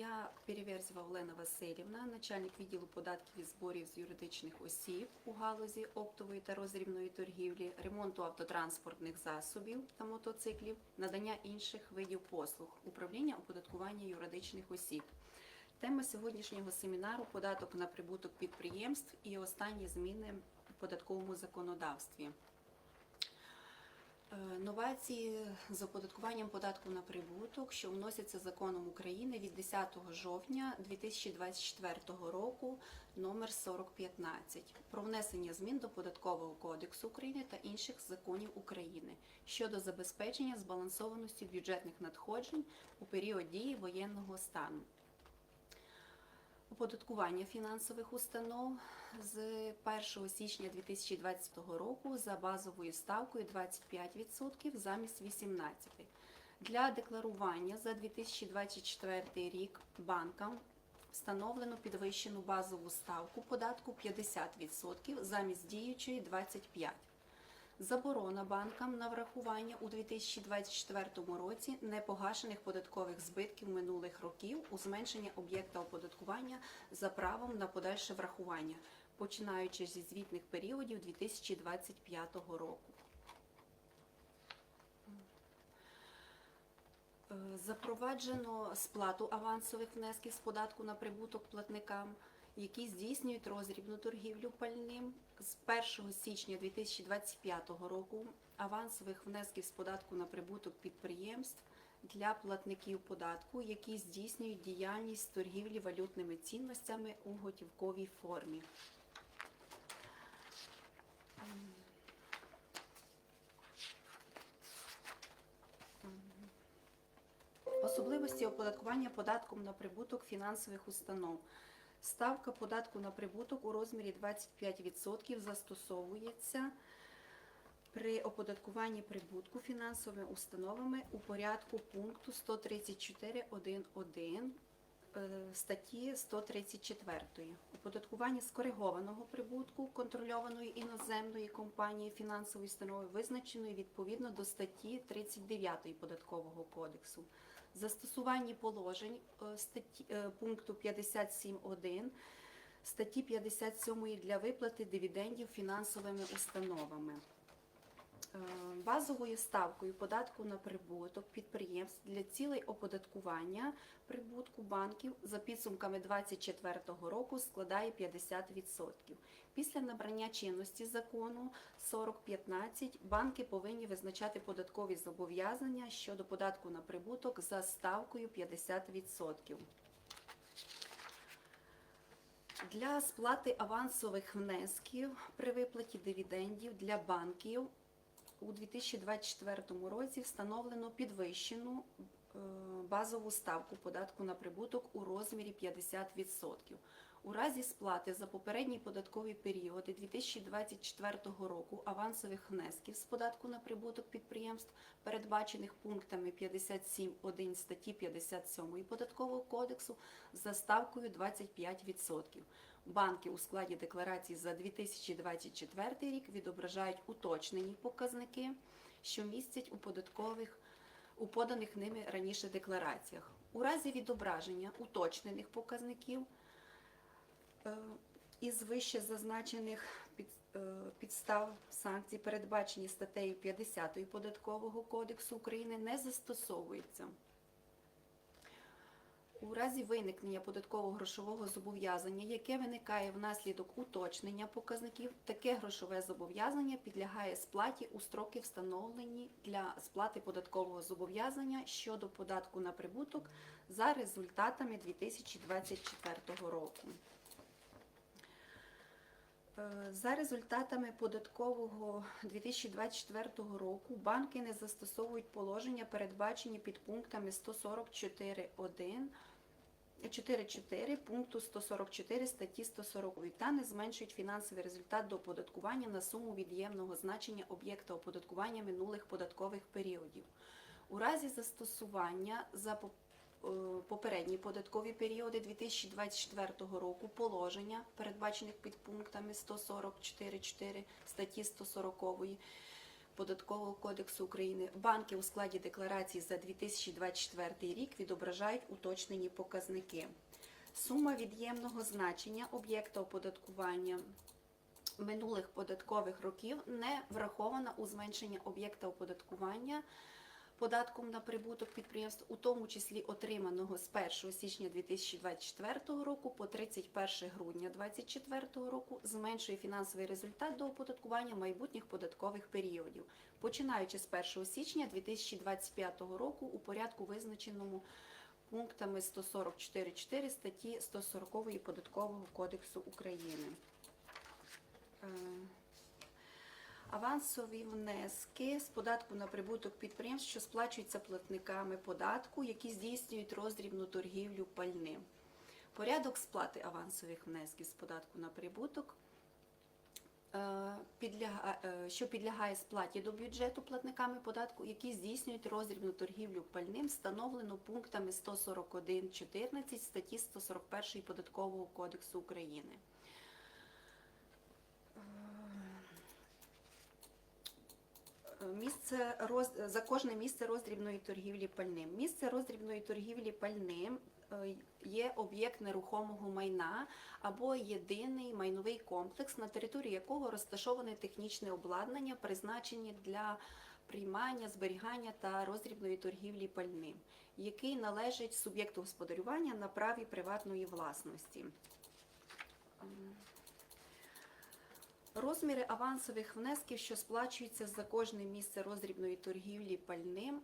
Я Переверзєва Олена Васильівна, начальник відділу податків і зборів з юридичних осіб у галузі оптової та розрібної торгівлі, ремонту автотранспортних засобів та мотоциклів, надання інших видів послуг, управління оподаткування юридичних осіб. Тема сьогоднішнього семінару податок на прибуток підприємств і останні зміни у податковому законодавстві. Е, Новації з оподаткуванням податку на прибуток, що вносяться законом України від 10 жовтня 2024 року, номер 4015, про внесення змін до Податкового кодексу України та інших законів України щодо забезпечення збалансованості бюджетних надходжень у період дії воєнного стану. Оподаткування фінансових установ з 1 січня 2020 року за базовою ставкою 25% замість 18%. Для декларування за 2024 рік банкам встановлено підвищену базову ставку податку 50% замість діючої 25%. Заборона банкам на врахування у 2024 році непогашених податкових збитків минулих років у зменшення об'єкта оподаткування за правом на подальше врахування, починаючи зі звітних періодів 2025 року. Е, Запроваджено сплату авансових внесків з податку на прибуток платникам, які здійснюють розрібну торгівлю пальним. З 1 січня 2025 року авансових внесків з податку на прибуток підприємств для платників податку, які здійснюють діяльність торгівлі валютними цінностями у готівковій формі. Особливості оподаткування податком на прибуток фінансових установ. Ставка податку на прибуток у розмірі 25% застосовується при оподаткуванні прибутку фінансовими установами у порядку пункту 134.1.1 е, статті 134. Оподаткування скоригованого прибутку контрольованої іноземної компанії фінансової установи визначеної відповідно до статті 39 Податкового кодексу. Застосуванні положень е, статті, е, пункту 57.1 статті 57 для виплати дивідендів фінансовими установами. Е, Базовою ставкою податку на прибуток підприємств для цілей оподаткування прибутку банків за підсумками 2024 року складає 50%. Після набрання чинності закону 4015 банки повинні визначати податкові зобов'язання щодо податку на прибуток за ставкою 50%. Для сплати авансових внесків при виплаті дивідендів для банків у 2024 році встановлено підвищену е, базову ставку податку на прибуток у розмірі 50%. У разі сплати за попередні податкові періоди 2024 року авансових внесків з податку на прибуток підприємств, передбачених пунктами 57.1 статті 57 Податкового кодексу за ставкою 25%. Банки у складі декларації за 2024 рік відображають уточнені показники, що містять у податкових у поданих ними раніше деклараціях. У разі відображення уточнених показників е, із вище зазначених е, підстав санкцій, передбачені статтею 50 Податкового кодексу України, не застосовується. У разі виникнення податкового грошового зобов'язання, яке виникає внаслідок уточнення показників, таке грошове зобов'язання підлягає сплаті у строки, встановлені для сплати податкового зобов'язання щодо податку на прибуток за результатами 2024 року. Е, За результатами податкового 2024 року банки не застосовують положення, передбачені підпунктами 144.1 4.4 пункту 144 статті 140 та не зменшують фінансовий результат до оподаткування на суму від'ємного значення об'єкта оподаткування минулих податкових періодів. У разі застосування за е, попередні податкові періоди 2024 року положення, передбачених підпунктами 144.4 статті 140 Податкового кодексу України банки у складі декларації за 2024 рік відображають уточнені показники. Сума від'ємного значення об'єкта оподаткування минулих податкових років не врахована у зменшення об'єкта оподаткування податком на прибуток підприємств, у тому числі отриманого з 1 січня 2024 року по 31 грудня 2024 року, зменшує фінансовий результат до оподаткування майбутніх податкових періодів, починаючи з 1 січня 2025 року у порядку визначеному пунктами 144.4 статті 140 Податкового кодексу України. Авансові внески з податку на прибуток підприємств, що сплачуються платниками податку, які здійснюють роздрібну торгівлю пальним. Порядок сплати авансових внесків з податку на прибуток, е, е, що підлягає сплаті до бюджету платниками податку, які здійснюють роздрібну торгівлю пальним, встановлено пунктами 141.14 статті 141 Податкового кодексу України. Місце роз... за кожне місце роздрібної торгівлі пальним. Місце роздрібної торгівлі пальним е, є об'єкт нерухомого майна або єдиний майновий комплекс, на території якого розташоване технічне обладнання, призначені для приймання, зберігання та роздрібної торгівлі пальним, який належить суб'єкту господарювання на праві приватної власності. Розміри авансових внесків, що сплачуються за кожне місце роздрібної торгівлі пальним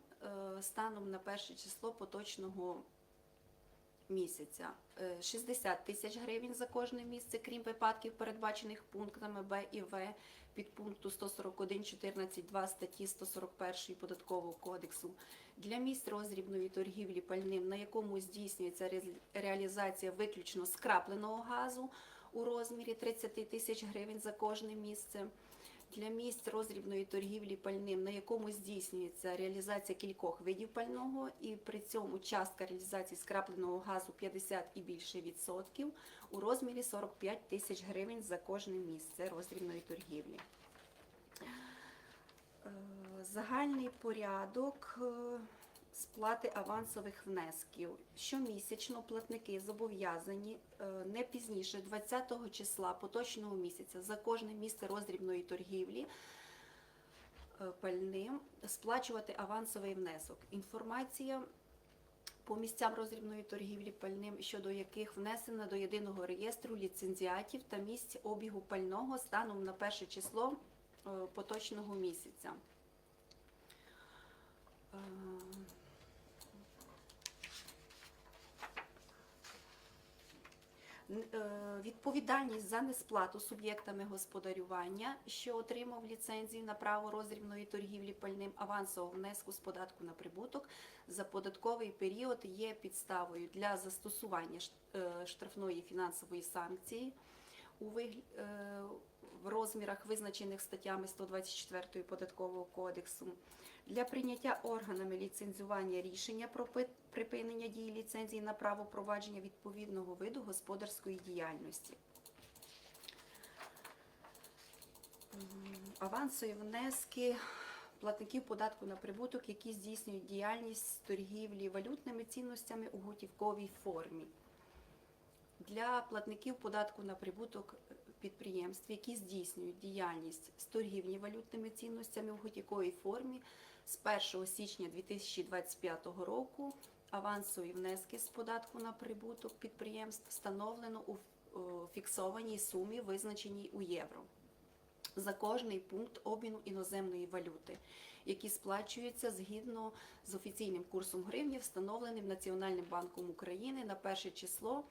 е, станом на перше число поточного місяця. Е, 60 тисяч гривень за кожне місце, крім випадків, передбачених пунктами Б і В підпункту 141.14.2 статті 141 Податкового кодексу. Для місць роздрібної торгівлі пальним, на якому здійснюється ре- реалізація виключно скрапленого газу, у розмірі 30 тисяч гривень за кожне місце. Для місць роздрібної торгівлі пальним, на якому здійснюється реалізація кількох видів пального, і при цьому частка реалізації скрапленого газу 50 і більше відсотків у розмірі 45 тисяч гривень за кожне місце роздрібної торгівлі. Е, Загальний порядок е, сплати авансових внесків. Щомісячно платники зобов'язані е, не пізніше 20 числа поточного місяця за кожне місце роздрібної торгівлі е, пальним сплачувати авансовий внесок. Інформація по місцям роздрібної торгівлі пальним, щодо яких внесена до єдиного реєстру ліцензіатів та місць обігу пального станом на перше число е, поточного місяця. Відповідальність за несплату суб'єктами господарювання, що отримав ліцензію на право розрібної торгівлі пальним авансового внеску з податку на прибуток за податковий період є підставою для застосування е, штрафної фінансової санкції у вигл- е, в розмірах, визначених статтями 124 Податкового кодексу. Для прийняття органами ліцензування рішення про припинення дії ліцензії на право провадження відповідного виду господарської діяльності. Авансові внески платників податку на прибуток, які здійснюють діяльність торгівлі валютними цінностями у готівковій формі. Для платників податку на прибуток підприємств, які здійснюють діяльність з торгівлі валютними цінностями у готівковій формі з 1 січня 2025 року. Авансові внески з податку на прибуток підприємств встановлено у фіксованій сумі, визначеній у євро. За кожний пункт обміну іноземної валюти, які сплачуються згідно з офіційним курсом гривні, встановленим Національним банком України на перше число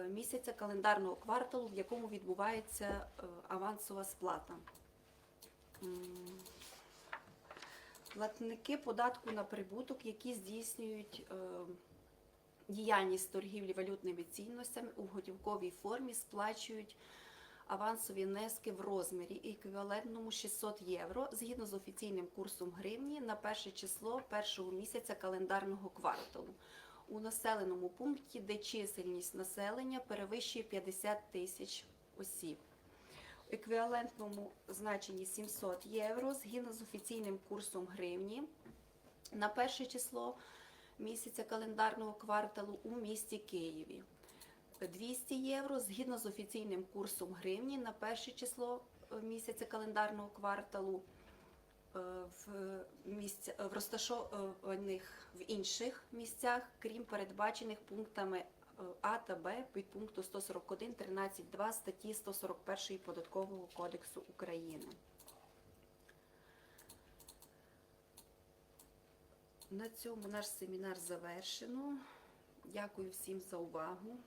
місяця календарного кварталу, в якому відбувається е, авансова сплата. Платники податку на прибуток, які здійснюють е, діяльність торгівлі валютними цінностями у готівковій формі, сплачують авансові внески в розмірі еквівалентному 600 євро згідно з офіційним курсом гривні на перше число першого місяця календарного кварталу у населеному пункті, де чисельність населення перевищує 50 тисяч осіб. У еквівалентному значенні 700 євро згідно з офіційним курсом гривні на перше число місяця календарного кварталу у місті Києві. 200 євро згідно з офіційним курсом гривні на перше число місяця календарного кварталу в, місця, в розташованих в інших місцях, крім передбачених пунктами е, А та Б підпункту 141 13.2 статті 141 Податкового кодексу України. На цьому наш семінар завершено. Дякую всім за увагу.